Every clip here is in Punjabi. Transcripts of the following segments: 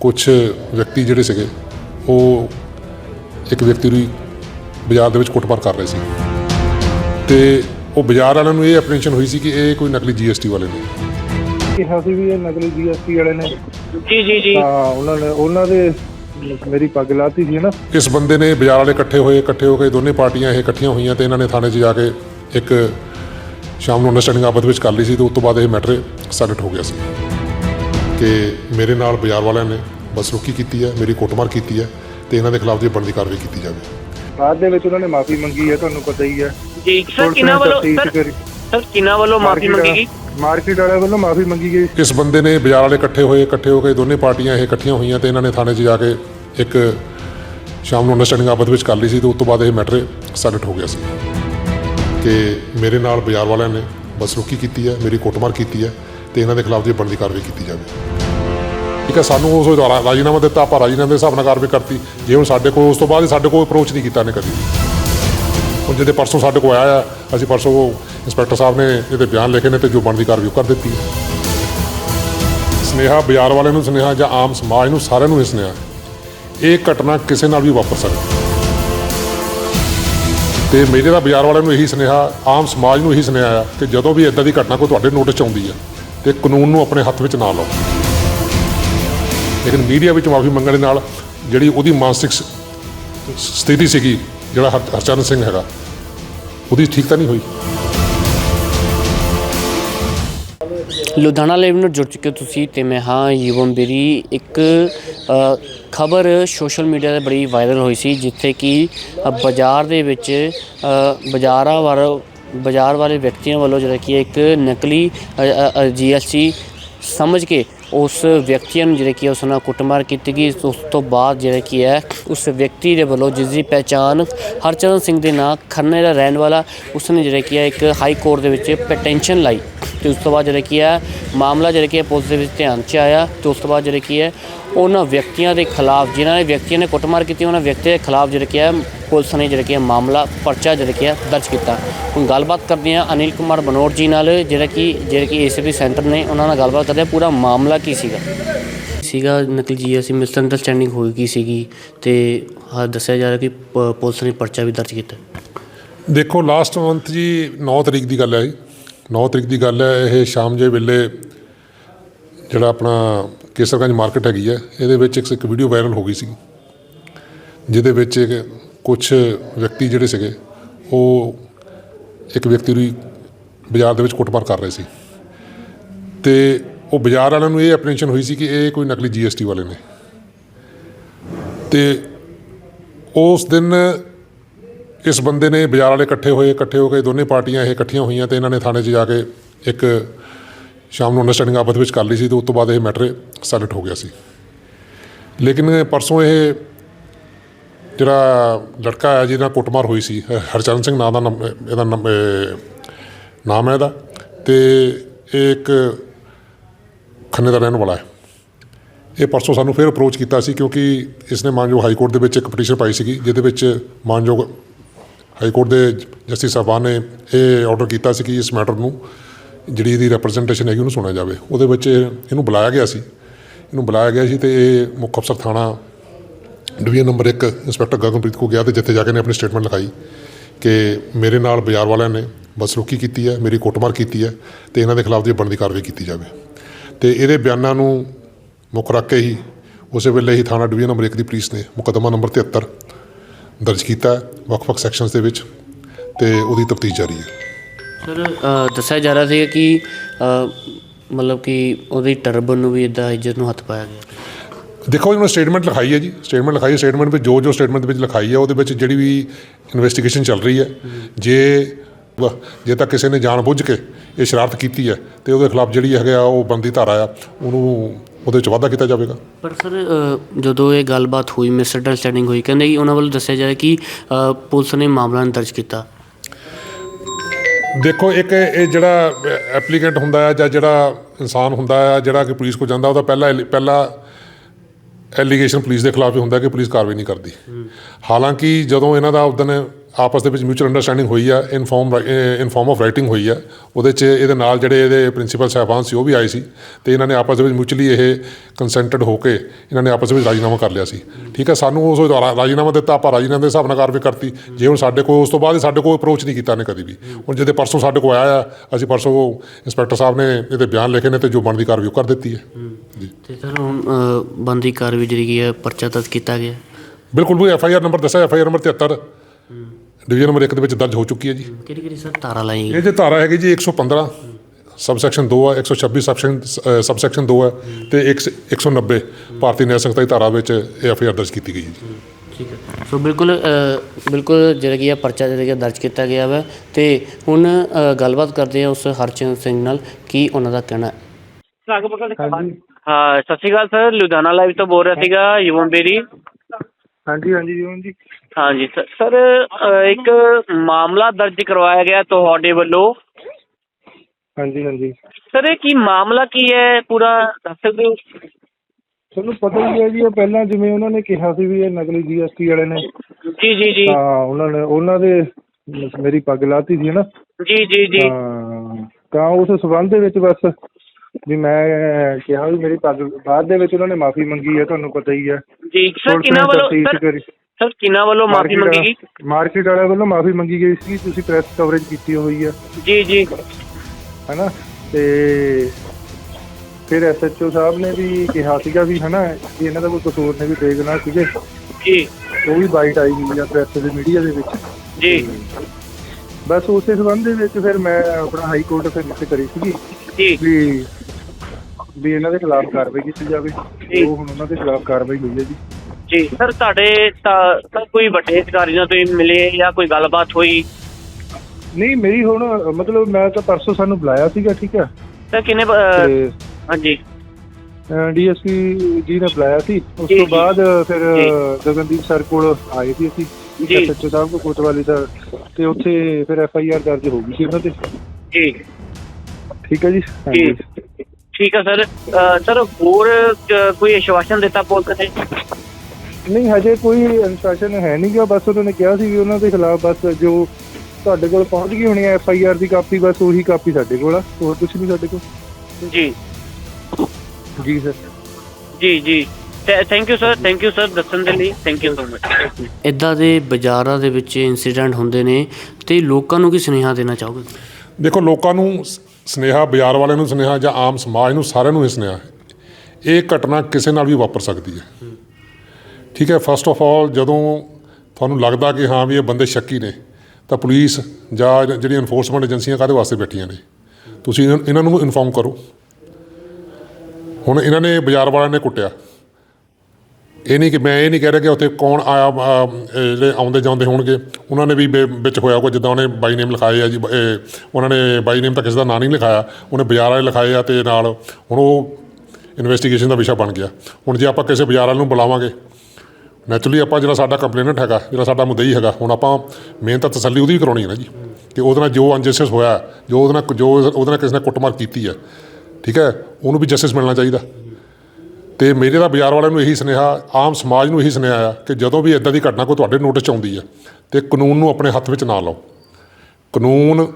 ਕੁਝ ਵਿਅਕਤੀ ਜਿਹੜੇ ਸੀਗੇ ਉਹ ਇੱਕ ਵਿਅਕਤੀ ਨੂੰ ਬਾਜ਼ਾਰ ਦੇ ਵਿੱਚ ਕੁੱਟਮਾਰ ਕਰ ਰਹੇ ਸੀ। ਤੇ ਉਹ ਬਾਜ਼ਾਰ ਵਾਲਿਆਂ ਨੂੰ ਇਹ ਐਪਰੀਹੈਂਸ਼ਨ ਹੋਈ ਸੀ ਕਿ ਇਹ ਕੋਈ ਨਕਲੀ ਜੀਐਸਟੀ ਵਾਲੇ ਨੇ। ਕਿਹਾ ਸੀ ਵੀ ਇਹ ਨਕਲੀ ਜੀਐਸਟੀ ਵਾਲੇ ਨੇ। ਜੀ ਜੀ ਜੀ। ਤਾਂ ਉਹਨਾਂ ਨੇ ਉਹਨਾਂ ਦੇ ਮੇਰੀ ਪੱਗ ਲਾਤੀ ਸੀ ਨਾ। ਇਸ ਬੰਦੇ ਨੇ ਬਾਜ਼ਾਰ ਵਾਲੇ ਇਕੱਠੇ ਹੋਏ ਇਕੱਠੇ ਹੋ ਕੇ ਦੋਨੇ ਪਾਰਟੀਆਂ ਇਹ ਇਕੱਠੀਆਂ ਹੋਈਆਂ ਤੇ ਇਹਨਾਂ ਨੇ ਥਾਣੇ 'ਚ ਜਾ ਕੇ ਇੱਕ ਸ਼ਾਮ ਨੂੰ ਅੰਡਰਸਟੈਂਡਿੰਗ ਆਪਸ ਵਿੱਚ ਕਰ ਲਈ ਸੀ ਤੇ ਉਸ ਤੋਂ ਬਾਅਦ ਇਹ ਮੈਟਰ ਸਾਇਲੈਂਟ ਹੋ ਗਿਆ ਸੀ। ਕਿ ਮੇਰੇ ਨਾਲ ਬਾਜ਼ਾਰ ਵਾਲਿਆਂ ਨੇ ਬਸ ਰੁਕੀ ਕੀਤੀ ਹੈ ਮੇਰੀ ਕੁੱਟਮਾਰ ਕੀਤੀ ਹੈ ਤੇ ਇਹਨਾਂ ਦੇ ਖਿਲਾਫ ਜੇ ਬਣਦੀ ਕਾਰਵਾਈ ਕੀਤੀ ਜਾਵੇ। ਬਾਅਦ ਦੇ ਵਿੱਚ ਉਹਨਾਂ ਨੇ ਮਾਫੀ ਮੰਗੀ ਹੈ ਤੁਹਾਨੂੰ ਪਤਾ ਹੀ ਹੈ। ਜੀ ਸਰ ਕਿਨਾਂ ਵੱਲੋਂ ਸਰ ਕਿਨਾਂ ਵੱਲੋਂ ਮਾਫੀ ਮੰਗੀ ਗਈ? ਮਾਰਕੀਟ ਵਾਲਿਆਂ ਵੱਲੋਂ ਮਾਫੀ ਮੰਗੀ ਗਈ। ਇਸ ਬੰਦੇ ਨੇ ਬਾਜ਼ਾਰ ਵਾਲੇ ਇਕੱਠੇ ਹੋਏ ਇਕੱਠੇ ਹੋ ਕੇ ਦੋਨੇ ਪਾਰਟੀਆਂ ਇਹ ਇਕੱਠੀਆਂ ਹੋਈਆਂ ਤੇ ਇਹਨਾਂ ਨੇ ਥਾਣੇ 'ਚ ਜਾ ਕੇ ਇੱਕ ਸ਼ਾਮ ਨੂੰ ਅੰਡਰਸਟੈਂਡਿੰਗ ਆਪਸ ਵਿੱਚ ਕਰ ਲਈ ਸੀ ਤੇ ਉਸ ਤੋਂ ਬਾਅਦ ਇਹ ਮੈਟਰ ਸਾਇਲੈਂਟ ਹੋ ਗਿਆ ਸੀ। ਕਿ ਮੇਰੇ ਨਾਲ ਬਾਜ਼ਾਰ ਵਾਲਿਆਂ ਨੇ ਬਸ ਰੁਕੀ ਕੀਤੀ ਹੈ ਮੇਰੀ ਕੁੱਟਮਾਰ ਕੀਤੀ ਹੈ ਤੇ ਇਹਨਾਂ ਦੇ ਖਿਲਾਫ ਜੇ ਬਣਦੀ ਕਾਰਵਾਈ ਕੀਤੀ ਜਾਵੇ। ਠੀਕ ਹੈ, ਸਾਨੂੰ ਉਸ ਦੁਆਰਾ ਰਾਜੀਨਾਮਾ ਦਿੱਤਾ, ਆਪਾਂ ਰਾਜੀਨਾਮੇ ਦੇ ਹਿਸਾਬ ਨਾਲ ਕਾਰਵਾਈ ਕਰਤੀ। ਜੇ ਹੁਣ ਸਾਡੇ ਕੋਲ ਉਸ ਤੋਂ ਬਾਅਦ ਸਾਡੇ ਕੋਲ ਅਪਰੋਚ ਨਹੀਂ ਕੀਤਾ ਨੇ ਕਦੀ। ਹੁਣ ਜਿਹਦੇ ਪਰਸੋਂ ਸਾਡੇ ਕੋਲ ਆਇਆ, ਅਸੀਂ ਪਰਸੋਂ ਇੰਸਪੈਕਟਰ ਸਾਹਿਬ ਨੇ ਇਹਦੇ ਬਿਆਨ ਲਿਖੇ ਨੇ ਤੇ ਜੋ ਬਣਦੀ ਕਾਰਵਾਈ ਉਹ ਕਰ ਦਿੱਤੀ ਹੈ। ਸਨੇਹਾ ਬਾਜ਼ਾਰ ਵਾਲਿਆਂ ਨੂੰ ਸਨੇਹਾ ਜਾਂ ਆਮ ਸਮਾਜ ਨੂੰ ਸਾਰਿਆਂ ਨੂੰ ਇਹ ਸਨੇਹਾ ਇਹ ਘਟਨਾ ਕਿਸੇ ਨਾਲ ਵੀ ਵਾਪਰ ਸਕਦੀ ਹੈ। ਤੇ ਮੇਰੇ ਦਾ ਬਾਜ਼ਾਰ ਵਾਲਿਆਂ ਨੂੰ ਇਹੀ ਸਨੇਹਾ, ਆਮ ਸਮਾਜ ਨੂੰ ਇਹੀ ਸਨੇਹਾ ਆ ਕਿ ਜਦੋਂ ਵੀ ਇਦਾਂ ਦੀ ਘਟਨਾ ਕੋਈ ਤੁਹਾਡੇ ਨੋਟਿਸ 'ਚ ਆਉਂਦੀ ਹੈ ਤੇ ਕਾਨੂੰਨ ਨੂੰ ਆਪਣੇ ਹੱਥ ਵਿੱਚ ਨਾ ਲਓ। ਲੇਕਿਨ ਮੀਡੀਆ ਵਿੱਚ ਮਾਫੀ ਮੰਗਣ ਦੇ ਨਾਲ ਜਿਹੜੀ ਉਹਦੀ ਮਾਨਸਿਕ ਸਥਿਤੀ ਸੀਗੀ, ਜਿਹੜਾ ਹਰਚਰਨ ਸਿੰਘ ਹੈਗਾ, ਉਹਦੀ ਠੀਕ ਤਾਂ ਨਹੀਂ ਹੋਈ। ਲੁਧਿਆਣਾ ਲਾਈਵ ਨਾਲ ਜੁੜ ਚੁੱਕੇ ਹੋ ਤੁਸੀਂ ਤੇ ਮੈਂ ਹਾਂ ਯੁਵਮ ਬੇਰੀ। ਇੱਕ ਖਬਰ ਸੋਸ਼ਲ ਮੀਡੀਆ ਤੇ ਬੜੀ ਵਾਇਰਲ ਹੋਈ ਸੀ, ਜਿੱਥੇ ਕਿ ਬਾਜ਼ਾਰ ਦੇ ਵਿੱਚ ਬਾਜ਼ਾਰਾਂ ਵਾਰ ਬਾਜ਼ਾਰ ਵਾਲੇ ਵਿਅਕਤੀਆਂ ਵੱਲੋਂ ਜਿਹੜਾ ਕਿ ਇੱਕ ਨਕਲੀ ਜੀਐਸਟੀ ਸਮਝ ਕੇ ਉਸ ਵਿਅਕਤੀਆਂ ਨੂੰ ਜਿਹੜੇ ਕਿ ਉਸ ਨਾਲ ਕੁੱਟਮਾਰ ਕੀਤੀ ਗਈ। ਉਸ ਤੋਂ ਬਾਅਦ ਜਿਹੜਾ ਕਿ ਹੈ, ਉਸ ਵਿਅਕਤੀ ਦੇ ਵੱਲੋਂ ਜਿਸ ਦੀ ਪਹਿਚਾਣ ਹਰਚਰਨ ਸਿੰਘ ਦੇ ਨਾਂ ਖੰਨੇ ਦਾ ਰਹਿਣ ਵਾਲਾ ਉਸ ਨੇ ਜਿਹੜਾ ਕਿ ਹੈ ਇੱਕ ਹਾਈ ਕੋਰਟ ਦੇ ਵਿੱਚ ਪਟੈਂਸ਼ਨ ਲਾਈ। ਤੇ ਉਸ ਤੋਂ ਬਾਅਦ ਜਿਹੜਾ ਕੀ ਹੈ ਮਾਮਲਾ ਜਿਹੜਾ ਕੀ ਹੈ ਪੁਲਿਸ ਦੇ ਵਿੱਚ ਧਿਆਨ 'ਚ ਆਇਆ ਤੇ ਉਸ ਤੋਂ ਬਾਅਦ ਜਿਹੜਾ ਕੀ ਹੈ ਉਹਨਾਂ ਵਿਅਕਤੀਆਂ ਦੇ ਖਿਲਾਫ ਜਿਨ੍ਹਾਂ ਨੇ ਵਿਅਕਤੀਆਂ ਨੇ ਕੁੱਟਮਾਰ ਕੀਤੀ ਉਹਨਾਂ ਵਿਅਕਤੀਆਂ ਦੇ ਖਿਲਾਫ ਜਿਹੜਾ ਕੀ ਹੈ ਪੁਲਿਸ ਨੇ ਜਿਹੜਾ ਕੀ ਹੈ ਮਾਮਲਾ ਪਰਚਾ ਜਿਹੜਾ ਕੀ ਹੈ ਦਰਜ ਕੀਤਾ। ਹੁਣ ਗੱਲਬਾਤ ਕਰਦੇ ਹਾਂ ਅਨਿਲ ਕੁਮਾਰ ਬਨੋਟ ਜੀ ਨਾਲ ਜਿਹੜਾ ਕਿ ਜਿਹੜੇ ਕਿ ਏਸੀਪੀ ਸੈਂਟਰ ਨੇ ਉਹਨਾਂ ਨਾਲ ਗੱਲਬਾਤ ਕਰਦੇ ਹਾਂ ਪੂਰਾ ਮਾਮਲਾ ਕੀ ਸੀਗਾ? ਸੀਗਾ ਨਕਲੀ ਜੀ ਅਸੀਂ ਮਿਸ ਅੰਡਰਸਟੈਂਡਿੰਗ ਹੋਈ ਗਈ ਸੀਗੀ ਤੇ ਹਾਂ ਦੱਸਿਆ ਜਾ ਰਿਹਾ ਕਿ ਪ- ਪੁਲਿਸ ਨੇ ਪਰਚਾ ਵੀ ਦਰਜ ਕੀਤਾ। ਦੇਖੋ ਲਾਸਟ ਮੰਥ ਜੀ 9 ਤਰੀਕ ਦੀ ਗੱਲ ਹੈ ਜੀ। 9 ਤਰੀਕ ਦੀ ਗੱਲ ਹੈ, ਇਹ ਸ਼ਾਮ ਜੇ ਵੇਲੇ ਜਿਹੜਾ ਆਪਣਾ ਕੇਸਰਗੰਜ ਮਾਰਕੀਟ ਹੈਗੀ ਹੈ, ਇਹਦੇ ਵਿੱਚ ਇੱਕ ਇੱਕ ਵੀਡੀਓ ਵਾਇਰਲ ਹੋ ਗਈ ਸੀ। ਜਿਹਦੇ ਵਿੱਚ ਕੁਝ ਵਿਅਕਤੀ ਜਿਹੜੇ ਸੀਗੇ, ਉਹ ਇੱਕ ਵਿਅਕਤੀ ਨੂੰ ਬਾਜ਼ਾਰ ਦੇ ਵਿੱਚ ਕੁੱਟਮਾਰ ਕਰ ਰਹੇ ਸੀ। ਤੇ ਉਹ ਬਾਜ਼ਾਰ ਵਾਲਿਆਂ ਨੂੰ ਇਹ ਐਪਰੀਹੈਂਸ਼ਨ ਹੋਈ ਸੀ ਕਿ ਇਹ ਕੋਈ ਨਕਲੀ ਜੀਐਸਟੀ ਵਾਲੇ ਨੇ। ਤੇ ਉਸ ਦਿਨ ਇਸ ਬੰਦੇ ਨੇ ਬਾਜ਼ਾਰ ਵਾਲੇ ਇਕੱਠੇ ਹੋਏ, ਇਕੱਠੇ ਹੋ ਕੇ ਦੋਨੇ ਪਾਰਟੀਆਂ ਇਹ ਇਕੱਠੀਆਂ ਹੋਈਆਂ ਤੇ ਇਹਨਾਂ ਨੇ ਥਾਣੇ 'ਚ ਜਾ ਕੇ ਇੱਕ ਸ਼ਾਮ ਨੂੰ ਅੰਡਰਸਟੈਂਡਿੰਗ ਆਪਸ ਵਿੱਚ ਕਰ ਲਈ ਸੀ ਤੇ ਉਸ ਤੋਂ ਬਾਅਦ ਇਹ ਮੈਟਰ ਸਾਇਲੈਂਟ ਹੋ ਗਿਆ ਸੀ। ਲੇਕਿਨ ਪਰਸੋਂ ਇਹ ਜਿਹੜਾ ਲੜਕਾ ਹੈ ਜਿਹਦਾ ਕੁੱਟਮਾਰ ਹੋਈ ਸੀ ਹਰਚਰਨ ਸਿੰਘ ਨਾਂ ਦਾ ਨੰਬ- ਇਹਦਾ ਨਾਮ ਹੈ ਇਹਦਾ ਤੇ ਇਹ ਇੱਕ ਖੰਨੇ ਦਾ ਰਹਿਣ ਵਾਲਾ ਹੈ। ਇਹ ਪਰਸੋਂ ਸਾਨੂੰ ਫਿਰ ਅਪਰੋਚ ਕੀਤਾ ਸੀ ਕਿਉਂਕਿ ਇਸ ਨੇ ਮਾਨਯੋਗ ਹਾਈ ਕੋਰਟ ਦੇ ਵਿੱਚ ਇੱਕ ਪਟੀਸ਼ਨ ਪਾਈ ਸੀਗੀ, ਜਿਹਦੇ ਵਿੱਚ ਮਾਨਯੋਗ ਹਾਈ ਕੋਰਟ ਦੇ ਜਸਟਿਸ ਸਾਹਿਬਾਨ ਨੇ ਇਹ ਆਰਡਰ ਕੀਤਾ ਸੀ ਕਿ ਇਸ ਮੈਟਰ ਨੂੰ ਜਿਹੜੀ ਇਹਦੀ ਰਿਪਰੈਜ਼ੈਂਟੇਸ਼ਨ ਹੈਗੀ ਉਹਨੂੰ ਸੁਣਿਆ ਜਾਵੇ। ਉਹਦੇ ਵਿੱਚ ਇਹਨੂੰ ਬੁਲਾਇਆ ਗਿਆ ਸੀ। ਇਹਨੂੰ ਬੁਲਾਇਆ ਗਿਆ ਸੀ ਤੇ ਇਹ ਮੁੱਖ ਅਫਸਰ ਥਾਣਾ ਡਿਵੀਜ਼ਨ ਨੰਬਰ 1 ਇੰਸਪੈਕਟਰ ਗਗਨਪ੍ਰੀਤ ਕੋ ਗਿਆ ਤੇ ਜਿੱਥੇ ਜਾ ਕੇ ਨੇ ਆਪਣੀ ਸਟੇਟਮੈਂਟ ਲਿਖਾਈ ਕਿ ਮੇਰੇ ਨਾਲ ਬਾਜ਼ਾਰ ਵਾਲਿਆਂ ਨੇ ਬਸ ਰੁਕੀ ਕੀਤੀ ਹੈ, ਮੇਰੀ ਕੁੱਟਮਾਰ ਕੀਤੀ ਹੈ ਤੇ ਇਹਨਾਂ ਦੇ ਖਿਲਾਫ ਦੀ ਬਣਦੀ ਕਾਰਵਾਈ ਕੀਤੀ ਜਾਵੇ। ਤੇ ਇਹਦੇ ਬਿਆਨਾਂ ਨੂੰ ਮੁੱਖ ਰੱਖ ਕੇ ਹੀ ਉਸੇ ਵੇਲੇ ਹੀ ਥਾਣਾ ਡਿਵੀਜ਼ਨ ਨੰਬਰ 1 ਦੀ ਪੁਲਿਸ ਨੇ ਮੁਕੱਦਮਾ ਨੰਬਰ 73 ਦਰਜ ਕੀਤਾ ਹੈ ਵੱਖ-ਵੱਖ ਸੈਕਸ਼ਨਸ ਦੇ ਵਿੱਚ ਤੇ ਉਹਦੀ ਤਫਤੀਸ਼ ਜਾਰੀ ਹੈ। ਸਰ ਦੱਸਿਆ ਜਾ ਰਿਹਾ ਸੀ ਕਿ ਮਤਲਬ ਕਿ ਉਹਦੀ ਟਰਬਨ ਨੂੰ ਵੀ ਇਦਾਂ ਇੱਜ਼ਤ ਨੂੰ ਹੱਥ ਪਾਇਆ ਗਿਆ। ਦੇਖੋ ਜਿਹਨਾਂ ਸਟੇਟਮੈਂਟ ਲਿਖਾਈ ਹੈ ਜੀ। ਸਟੇਟਮੈਂਟ ਲਿਖਾਈ ਹੈ ਸਟੇਟਮੈਂਟ ਵਿੱਚ ਜੋ ਜੋ ਸਟੇਟਮੈਂਟ ਦੇ ਵਿੱਚ ਲਿਖਾਈ ਹੈ ਉਹਦੇ ਵਿੱਚ ਜਿਹੜੀ ਵੀ ਇਨਵੈਸਟੀਗੇਸ਼ਨ ਚੱਲ ਰਹੀ ਹੈ ਜੇ ਜੇ ਤਾਂ ਕਿਸੇ ਨੇ ਜਾਣਬੁੱਝ ਕੇ ਇਹ ਸ਼ਰਾਰਤ ਕੀਤੀ ਹੈ ਤੇ ਉਹਦੇ ਖਿਲਾਫ ਜਿਹੜੀ ਹੈਗਾ ਉਹ ਬੰਦੀ ਧਾਰਾ ਆ ਉਹਨੂੰ ਉਹਦੇ ਵਿੱਚ ਵਾਧਾ ਕੀਤਾ ਜਾਵੇਗਾ? ਪਰ ਸਰ ਜਦੋਂ ਇਹ ਗੱਲਬਾਤ ਹੋਈ ਮਿਸ ਅੰਡਰਸਟੈਂਡਿੰਗ ਹੋਈ ਕਹਿੰਦੇ ਕਿ ਉਹਨਾਂ ਵੱਲੋਂ ਦੱਸਿਆ ਜਾ ਰਿਹਾ ਕਿ ਪੁਲਿਸ ਨੇ ਮਾਮਲਾ ਦਰਜ ਕੀਤਾ। ਦੇਖੋ ਇੱਕ ਇਹ ਜਿਹੜਾ ਐਪਲੀਕੈਂਟ ਹੁੰਦਾ ਹੈ ਜਾਂ ਜਿਹੜਾ ਇਨਸਾਨ ਹੁੰਦਾ ਹੈ ਜਿਹੜਾ ਕਿ ਪੁਲਿਸ ਕੋ ਜਾਂਦਾ ਉਹਦਾ ਪਹਿਲਾ ਪਹਿਲਾ ਐਲੀਗੇਸ਼ਨ ਪੁਲਿਸ ਦੇ ਖਿਲਾਫ ਹੀ ਹੁੰਦਾ ਕਿ ਪੁਲਿਸ ਕਾਰਵਾਈ ਨਹੀਂ ਕਰਦੀ। ਹਾਲਾਂਕਿ ਜਦੋਂ ਇਹਨਾਂ ਦਾ ਉਦਨ ਆਪਸ ਦੇ ਵਿੱਚ ਮਿਊਚੁਅਲ ਅੰਡਰਸਟੈਂਡਿੰਗ ਹੋਈ ਆ in form in form of writing ਹੋਈ ਆ। ਉਹਦੇ 'ਚ ਇਹਦੇ ਨਾਲ ਜਿਹੜੇ ਇਹਦੇ ਪ੍ਰਿੰਸੀਪਲ ਸਾਹਿਬਾਨ ਸੀ ਉਹ ਵੀ ਆਏ ਸੀ। ਤੇ ਇਹਨਾਂ ਨੇ ਆਪਸ ਦੇ ਵਿੱਚ ਮਿਊਚੁਅਲੀ ਇਹ ਕੰਸੈਂਟਡ ਹੋ ਕੇ ਇਹਨਾਂ ਨੇ ਆਪਸ ਵਿੱਚ ਰਾਜੀਨਾਮਾ ਕਰ ਲਿਆ ਸੀ। ਠੀਕ ਹੈ ਸਾਨੂੰ ਉਸ ਰਾਜੀਨਾਮਾ ਦਿੱਤਾ ਆਪਾਂ ਰਾਜੀਨਾਮੇ ਦੇ ਹਿਸਾਬ ਨਾਲ ਕਾਰਵਾਈ ਕਰਤੀ। ਜੇ ਹੁਣ ਸਾਡੇ ਕੋਲ ਉਸ ਤੋਂ ਬਾਅਦ ਸਾਡੇ ਕੋਲ ਅਪਰੋਚ ਨਹੀਂ ਕੀਤਾ ਨੇ ਕਦੀ ਵੀ। ਹੁਣ ਜਿਹਦੇ ਪਰਸੋਂ ਸਾਡੇ ਕੋਲ ਆਇਆ ਅਸੀਂ ਪਰਸੋਂ ਇੰਸਪੈਕਟਰ ਸਾਹਿਬ ਨੇ ਇਹਦੇ ਬਿਆਨ ਲਿਖੇ ਨੇ ਤੇ ਜੋ ਬਣਦੀ ਕਾਰਵਾਈ ਉਹ ਕਰ ਦਿੱਤੀ ਹੈ। ਜੀ। ਤੇ ਸਰ ਹੁਣ ਅ, ਬਣਦੀ ਕਾਰਵਾਈ ਜਿਹੜੀ ਹੈ ਪਰਚਾ ਦਰਜ ਕੀਤਾ ਗਿਆ। ਬਿਲਕੁਲ ਵੀ ਐਫ ਆਈ ਆਰ ਨੰਬਰ ਦੱਸਿਆ F I R number 73 division number 1 ਦੇ ਵਿੱਚ ਦਰਜ ਹੋ ਚੁੱਕੀ ਹੈ ਜੀ। ਕਿਹੜੀ ਕਿਹੜੀ ਸਰ ਤਾਰਾ ਲਾਈ ਇਹ ਜੇ ਧਾਰਾ ਹੈਗੀ ਜੀ 115 ਸਬਸੈਕਸ਼ਨ 2 ਹੈ 126 ਸਬਸੈਕਸ਼ਨ ਸਬਸੈਕਸ਼ਨ 2 ਹੈ ਤੇ ਇੱਕ ਸ- 190 ਭਾਰਤੀ ਨਿਆਂ ਸੰਹਿਤਾ ਦੀ ਧਾਰਾ ਵਿੱਚ ਇਹ ਐਫ ਆਈ ਆਰ ਦਰਜ ਕੀਤੀ ਗਈ ਹੈ ਜੀ। ਠੀਕ ਹੈ। ਸੋ ਬਿਲਕੁਲ ਅ, ਬਿਲਕੁਲ ਜਿਹੜਾ ਕੀ ਹੈ ਪਰਚਾ ਜਿਹੜਾ ਕਿ ਦਰਜ ਕੀਤਾ ਗਿਆ ਵਾ ਤੇ ਹੁਣ ਅ, ਗੱਲਬਾਤ ਕਰਦੇ ਆ ਉਸ ਹਰਚੰਦ ਸਿੰਘ ਨਾਲ ਕੀ ਉਹਨਾਂ ਦਾ ਕਹਿਣਾ ਹੈ। ਹਾਂ ਸਤਿ ਸ਼੍ਰੀ ਅਕਾਲ ਸਰ। ਲੁਧਿਆਣਾ ਲਾਈਵ ਤੋਂ ਬੋਲ ਰਿਹਾ ਸੀਗਾ ਯੁਵਨ ਬੇਰੀ। ਹਾਂਜੀ ਹਾਂਜੀ ਜੀਵਨ ਜੀ। ਹਾਂਜੀ ਸਰ ਸਰ ਅ, ਇੱਕ ਮਾਮਲਾ ਦਰਜ ਕਰਵਾਇਆ ਗਿਆ ਤੁਹਾਡੇ ਵੱਲੋਂ। ਹਾਂਜੀ ਹਾਂਜੀ। ਸਰ ਇਹ ਕੀ ਮਾਮਲਾ ਕੀ ਹੈ? ਪੂਰਾ ਦੱਸ ਸਕਦੇ ਹੋ? ਤੁਹਾਨੂੰ ਪਤਾ ਹੀ ਹੈ ਜੀ ਇਹ ਪਹਿਲਾਂ ਜਿਵੇਂ ਉਹਨਾਂ ਨੇ ਕਿਹਾ ਸੀ ਵੀ ਇਹ ਨਕਲੀ ਜੀਐਸਟੀ ਵਾਲੇ ਨੇ। ਜੀ ਜੀ ਜੀ। ਤਾਂ ਉਹਨਾਂ ਨੇ ਉਹਨਾਂ ਦੇ ਮੇਰੀ ਪੱਗ ਲਾਤੀ ਸੀ ਨਾ ਜੀ ਜੀ ਜੀ। ਤਾਂ ਤਾਂ ਉਸ ਸਬੰਧ ਦੇ ਵਿੱਚ ਬਸ ਵੀ ਮੈਂ ਕਿਹਾ ਵੀ ਮੇਰੀ ਪੱਗ ਬਾਅਦ ਦੇ ਵਿੱਚ ਉਹਨਾਂ ਨੇ ਮਾਫੀ ਮੰਗੀ ਹੈ ਤੁਹਾਨੂੰ ਪਤਾ ਹੀ ਹੈ। ਜੀ ਸਰ ਪੁਲਿਸ ਕਿਨਾਂ ਨੇ ਵੱਲੋਂ ਤਫਤੀਸ਼ ਸਰ ਕਰੀ ਸਰ ਕਿਨਾਂ ਵੱਲੋਂ ਮਾਫੀ ਮਾਰਕੀਟ ਮੰਗੀ ਗਈ? ਵਾਲਾ- ਮਾਰਕੀਟ ਵਾਲਿਆਂ ਵੱਲੋਂ ਮਾਫੀ ਮੰਗੀ ਗਈ ਸੀ ਤੁਸੀਂ ਪ੍ਰੈਸ ਕਵਰੇਜ ਕੀਤੀ ਹੋਈ ਹੈ। ਜੀ ਜੀ। ਹਨਾ? ਤੇ ਫਿਰ ਐਸਐਚਓ ਸਾਹਿਬ ਨੇ ਵੀ ਕਿਹਾ ਸੀਗਾ ਵੀ ਹਨਾ ਵੀ ਇਹਨਾਂ ਦਾ ਕੋਈ ਕਸੂਰ ਨਹੀਂ ਵੀ ਦੇਖਣਾ ਸੀਗੇ। ਜੀ। ਉਹ ਵੀ ਬਾਈਟ ਆਈ ਹੋਈ ਆ ਪ੍ਰੈਸ ਦੇ ਮੀਡੀਆ ਦੇ ਵਿੱਚ। ਜੀ। ਬਸ ਉਸੇ ਸੰਬੰਧ ਦੇ ਵਿੱਚ ਫਿਰ ਮੈਂ ਆਪਣਾ ਹਾਈ ਕੋਰਟ ਫਿਰ ਕਰੀ ਸੀਗੀ। ਜੀ। ਵੀ ਵੀ ਇਹਨਾਂ ਦੇ ਖਿਲਾਫ ਕਾਰਵਾਈ ਕੀਤੀ ਜਾਵੇ ਜੀ। ਉਹ ਹੁਣ ਉਹਨਾਂ ਦੇ ਖਿਲਾਫ ਕਾਰਵਾਈ ਹੋਈ ਹੈ ਜੀ। ਜੀ ਸਰ ਤੁਹਾਡੇ ਤਾਂ ਤਾਂ ਕੋਈ ਵੱਡੇ ਅਧਿਕਾਰੀ ਨਾਲ ਤੁਸੀਂ ਮਿਲੇ ਜਾਂ ਕੋਈ ਗੱਲਬਾਤ ਹੋਈ? ਨਹੀਂ ਮੇਰੀ ਹੁਣ ਮਤਲਬ ਮੈਂ ਤਾਂ ਪਰਸੋਂ ਸਾਨੂੰ ਬੁਲਾਇਆ ਸੀਗਾ ਠੀਕ ਹੈ ਸਰ ਕਿੰਨੇ ਤੇ ਹਾਂਜੀ। ਡੀਐਸਪੀ ਜੀ ਨੇ ਬੁਲਾਇਆ ਸੀ। ਉਸ ਜੀ, ਤੋਂ ਜੀ। ਬਾਅਦ ਫਿਰ ਜੀ। ਗਗਨਦੀਪ ਸਰ ਕੋਲ ਆਏ ਸੀ ਅਸੀਂ ਜੀ। ਐਸਐਚਓ ਸਾਹਿਬ ਕੋ ਕੋਤਵਾਲੀ ਦਾ। ਤੇ ਉੱਥੇ ਫਿਰ ਐਫ ਆਈ ਆਰ ਦਰਜ ਹੋ ਗਈ ਸੀ ਉਹਨਾਂ ਤੇ। ਜੀ। ਠੀਕ ਹੈ ਜੀ? ਜੀ। ਠੀਕ ਹੈ ਸਰ। ਸਰ ਹੋਰ ਕੋਈ ਆਸ਼ਵਾਸਨ ਦਿੱਤਾ ਪੁਲਿਸ ਨੇ? ਨਹੀਂ ਹਜੇ ਕੋਈ ਅਨੁਸ਼ਾਸਨ ਹੈ ਨਹੀਂਗਾ ਬਸ ਉਹਨਾਂ ਨੇ ਕਿਹਾ ਸੀ ਵੀ ਉਹਨਾਂ ਦੇ ਖਿਲਾਫ ਬਸ ਜੋ ਤੁਹਾਡੇ ਕੋਲ ਪਹੁੰਚ ਗਈ ਹੋਣੀ ਹੈ ਐਫ ਆਈ ਆਰ ਦੀ ਕਾਪੀ ਬਸ ਉਹੀ ਕਾਪੀ ਸਾਡੇ ਕੋਲ ਆ। ਹੋਰ ਕੁਝ ਨਹੀਂ ਸਾਡੇ ਕੋਲ। ਜੀ। ਜੀ ਸਰ। ਜੀ ਜੀ। Thank you sir thank you sir ਦੱਸਣ ਦੇ ਲਈ ਥੈਂਕ ਯੂ ਸੋ ਮਚ ਇਦਾਂ ਦੇ ਬਾਜ਼ਾਰਾਂ ਦੇ ਵਿੱਚ ਇੰਸੀਡੈਂਟ ਹੁੰਦੇ ਨੇ ਤੇ ਲੋਕਾਂ ਨੂੰ ਕੀ ਸੁਨੇਹਾ ਦੇਣਾ ਚਾਹੋਗੇ? ਦੇਖੋ ਲੋਕਾਂ ਨੂੰ ਸੁਨੇਹਾ ਬਾਜ਼ਾਰ ਵਾਲਿਆਂ ਨੂੰ ਸੁਨੇਹਾ ਜਾਂ ਆਮ ਸਮਾਜ ਨੂੰ ਸਾਰਿਆਂ ਨੂੰ ਇਹ ਸੁਨੇਹਾ ਹੈ। ਇਹ ਘਟਨਾ ਕਿਸੇ ਨਾਲ ਵੀ ਵਾਪਰ ਸਕਦੀ ਹੈ। ਠੀਕ ਹੈ ਫਸਟ ਆਫ ਆਲ ਜਦੋਂ ਤੁਹਾਨੂੰ ਲੱਗਦਾ ਕਿ ਹਾਂ ਵੀ ਇਹ ਬੰਦੇ ਸ਼ੱਕੀ ਨੇ, ਤਾਂ ਪੁਲਿਸ ਜਾਂ ਜਿਹੜੀ ਐਨਫੋਰਸਮੈਂਟ ਏਜੰਸੀਆਂ ਕਾਹਦੇ ਵਾਸਤੇ ਬੈਠੀਆਂ ਨੇ, ਤੁਸੀਂ ਇਹਨਾਂ ਨੂੰ ਇਨਫੋਰਮ ਕਰੋ। ਹੁਣ ਇਹਨਾਂ ਨੇ ਬਾਜ਼ਾਰ ਵਾਲਿਆਂ ਨੇ ਕੁੱਟਿਆ। ਇਹ ਨਹੀਂ ਕਿ ਮੈਂ ਇਹ ਨਹੀਂ ਕਹਿ ਰਿਹਾ ਕਿ ਉੱਥੇ ਕੌਣ ਆਇਆ ਜਿਹੜੇ ਆਉਂਦੇ ਜਾਂਦੇ ਹੋਣਗੇ। ਉਹਨਾਂ ਨੇ ਵੀ ਵਿ- ਵਿੱਚ ਹੋਇਆ ਕੋਈ ਜਿੱਦਾਂ ਉਹਨੇ ਬਾਈ ਨੇਮ ਲਿਖਾਏ ਆ ਜੀ ਉਹਨਾਂ ਨੇ ਬਾਈ ਨੇਮ ਤਾਂ ਕਿਸੇ ਦਾ ਨਾਂ ਨਹੀਂ ਲਿਖਾਇਆ। ਉਹਨੇ ਬਾਜ਼ਾਰ ਵਾਲੇ ਲਿਖਾਏ ਆ ਤੇ ਨਾਲ ਹੁਣ ਉਹ ਇਨਵੈਸਟੀਗੇਸ਼ਨ ਦਾ ਵਿਸ਼ਾ ਬਣ ਗਿਆ। ਹੁਣ ਜੇ ਆਪਾਂ ਕਿਸੇ ਬਾਜ਼ਾਰ ਵਾਲੇ ਨੂੰ ਬੁਲਾਵਾਂਗੇ ਨੈਚੁਰਲੀ ਆਪਾਂ ਜਿਹੜਾ ਸਾਡਾ ਕੰਪਲੇਨੈਂਟ ਹੈਗਾ, ਜਿਹੜਾ ਸਾਡਾ ਮੁਦਈ ਹੈਗਾ, ਹੁਣ ਆਪਾਂ ਮਿਹਨਤ ਤਸੱਲੀ ਉਹਦੀ ਵੀ ਕਰਾਉਣੀ ਹੈ ਨਾ ਜੀ। ਕਿ ਉਹਦੇ ਨਾਲ ਜੋ ਅਨਜਸਟਿਸ ਹੋਇਆ, ਜੋ ਉਹਦੇ ਨਾਲ, ਜੋ ਉਹਦੇ ਨਾਲ ਕਿਸੇ ਨੇ ਕੁੱਟਮਾਰ ਕੀਤੀ ਹੈ, ਠੀਕ ਹੈ, ਉਹਨੂੰ ਵੀ ਜਸਟਿਸ ਮਿਲਣਾ ਚਾਹੀਦਾ। ਤੇ ਮੇਰੇ ਦਾ ਬਾਜ਼ਾਰ ਵਾਲਿਆਂ ਨੂੰ ਇਹੀ ਸੁਨੇਹਾ, ਆਮ ਸਮਾਜ ਨੂੰ ਇਹੀ ਸੁਨੇਹਾ ਆ ਕਿ ਜਦੋਂ ਵੀ ਇਦਾਂ ਦੀ ਘਟਨਾ ਕੋਈ ਤੁਹਾਡੇ ਨੋਟਿਸ 'ਚ ਆਉਂਦੀ ਹੈ ਤੇ ਕਾਨੂੰਨ ਨੂੰ ਆਪਣੇ ਹੱਥ ਵਿੱਚ ਨਾ ਲਓ। ਕਾਨੂੰਨ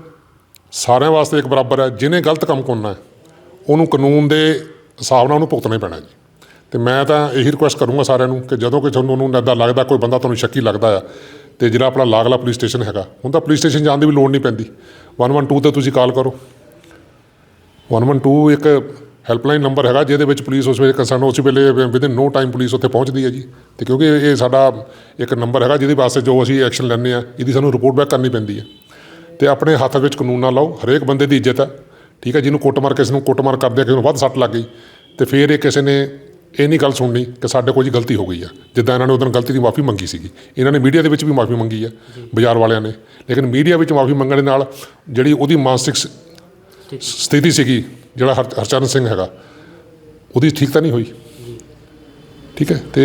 ਸਾਰਿਆਂ ਵਾਸਤੇ ਇੱਕ ਬਰਾਬਰ ਹੈ ਜਿਹਨੇ ਗਲਤ ਕੰਮ ਕਰਨਾ ਉਹਨੂੰ ਕਾਨੂੰਨ ਦੇ ਹਿਸਾਬ ਨਾਲ ਉਹਨੂੰ ਭੁਗਤਣਾ ਹੀ ਪੈਣਾ ਜੀ। ਤੇ ਮੈਂ ਤਾਂ ਇਹੀ ਰਿਕੁਐਸਟ ਕਰੂੰਗਾ ਸਾਰਿਆਂ ਨੂੰ ਕਿ ਜਦੋਂ ਕੋਈ ਤੁਹਾਨੂੰ ਉਹਨੂੰ ਇੱਦਾਂ ਲੱਗਦਾ, ਕੋਈ ਬੰਦਾ ਤੁਹਾਨੂੰ ਸ਼ੱਕੀ ਲੱਗਦਾ ਆ, ਤੇ ਜਿਹੜਾ ਆਪਣਾ ਲਾਗਲਾ ਪੁਲਿਸ ਸਟੇਸ਼ਨ ਹੈਗਾ, ਹੁਣ ਤਾਂ ਪੁਲਿਸ ਸਟੇਸ਼ਨ ਜਾਣ ਦੀ ਵੀ ਲੋੜ ਨਹੀਂ ਪੈਂਦੀ। 112 ਤੇ ਤੁਸੀਂ ਕਾਲ ਕਰੋ। 112 ਇੱਕ ਹੈਲਪਲਾਈਨ ਨੰਬਰ ਹੈਗਾ ਜਿਹਦੇ ਵਿੱਚ ਪੁਲਿਸ ਉਸ ਵੇਲੇ ਕੰਸਰਨ ਉਸ ਵੇਲੇ ਵਿਦਿਨ ਨੋ ਟਾਈਮ ਪੁਲਿਸ ਉੱਥੇ ਪਹੁੰਚਦੀ ਹੈ ਜੀ। ਤੇ ਕਿਉਂਕਿ ਇਹ ਸਾਡਾ ਇੱਕ ਨੰਬਰ ਹੈਗਾ ਜਿਹਦੇ ਵਾਸਤੇ ਜੋ ਅਸੀਂ ਐਕਸ਼ਨ ਲੈਂਦੇ ਆ ਇਹਦੀ ਸਾਨੂੰ ਰਿਪੋਰਟ ਬੈਕ ਕਰਨੀ ਪੈਂਦੀ ਹੈ। ਤੇ ਆਪਣੇ ਹੱਥ ਵਿੱਚ ਕਾਨੂੰਨ ਨਾ ਲਾਓ ਹਰੇਕ ਬੰਦੇ ਦੀ ਇੱਜ਼ਤ ਹੈ ਠੀਕ ਹੈ ਜਿਹਨੂੰ ਕੁੱਟਮਾਰ ਕਿਸੇ ਨੂੰ ਕੁੱਟਮਾਰ ਕਰਦੇ ਆ ਕਿਸੇ ਨੂੰ ਵੱਧ ਸੱਟ ਲੱਗ ਗਈ ਤੇ ਫਿਰ ਇਹ ਕਿਸੇ ਨੇ ਇਹ ਨਹੀਂ ਗੱਲ ਸੁਣਨੀ ਕਿ ਸਾਡੇ ਕੋਲ ਜੀ ਗਲਤੀ ਹੋ ਗਈ ਆ। ਜਿੱਦਾਂ ਇਹਨਾਂ ਨੇ ਉਦੋਂ ਗਲਤੀ ਦੀ ਮਾਫੀ ਮੰਗੀ ਸੀਗੀ। ਇਹਨਾਂ ਨੇ ਮੀਡੀਆ ਦੇ ਵਿੱਚ ਵੀ ਮਾਫੀ ਮੰਗੀ ਆ ਬਾਜ਼ਾਰ ਵਾਲਿਆਂ ਨੇ। ਲੇਕਿਨ ਮੀਡੀਆ ਵਿੱਚ ਮਾਫੀ ਮੰਗਣ ਦੇ ਨਾਲ ਜਿਹੜੀ ਉਹਦੀ ਮਾਨਸਿਕ ਸਥਿਤੀ ਸੀਗੀ ਜਿਹੜਾ ਹਰ ਹਰਚਰਨ ਸਿੰਘ ਹੈਗਾ, ਉਹਦੀ ਠੀਕ ਤਾਂ ਨਹੀਂ ਹੋਈ। ਠੀਕ ਹੈ? ਤੇ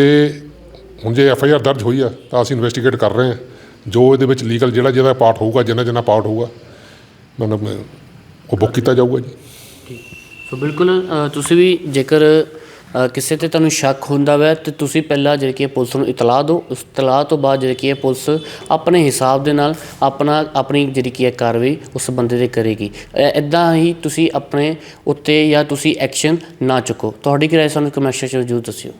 ਹੁਣ ਜੇ ਐਫ ਆਈ ਆਰ ਦਰਜ ਹੋਈ ਆ, ਤਾਂ ਅਸੀਂ ਇਨਵੈਸਟੀਗੇਟ ਕਰ ਰਹੇ ਹਾਂ। ਜੋ ਇਹਦੇ ਵਿੱਚ ਲੀਗਲ ਜਿਹੜਾ ਜਿਹੜਾ ਪਾਰਟ ਹੋਊਗਾ, ਜਿੰਨਾ ਜਿੰਨਾ ਪਾਰਟ ਹੋਊਗਾ, ਮਤਲਬ ਉਹ ਬੁੱਕ ਕੀਤਾ ਜਾਊਗਾ ਜੀ। ਸੋ ਬਿਲਕੁਲ ਤੁਸੀਂ ਵੀ ਜੇਕਰ ਕਿਸੇ ਤੇ ਤੁਹਾਨੂੰ ਸ਼ੱਕ ਹੁੰਦਾ ਵੈ, ਤੇ ਤੁਸੀਂ ਪਹਿਲਾਂ ਜਿਹੜੀ ਕਿ ਪੁਲਿਸ ਨੂੰ ਇਤਲਾਹ ਦਿਓ। ਉਸ ਇਤਲਾਹ ਤੋਂ ਬਾਅਦ ਜਿਹੜੀ ਕਿ ਪੁਲਿਸ ਆਪਣੇ ਹਿਸਾਬ ਦੇ ਨਾਲ ਆਪਣਾ, ਆਪਣੀ ਜਿਹੜੀ ਕਿ ਹੈ ਕਾਰਵਾਈ ਉਸ ਬੰਦੇ ਤੇ ਕਰੇਗੀ। ਇੱਦਾਂ ਹੀ ਤੁਸੀਂ ਆਪਣੇ ਉੱਤੇ ਜਾਂ ਤੁਸੀਂ ਐਕਸ਼ਨ ਨਾ ਚੁੱਕੋ। ਤੁਹਾਡੀ ਕੀ ਰਾਏ, ਸਾਨੂੰ ਕਮੈਂਟ ਸੈਕਸ਼ਨ ਵਿੱਚ ਜ਼ਰੂਰ ਦੱਸਿਓ।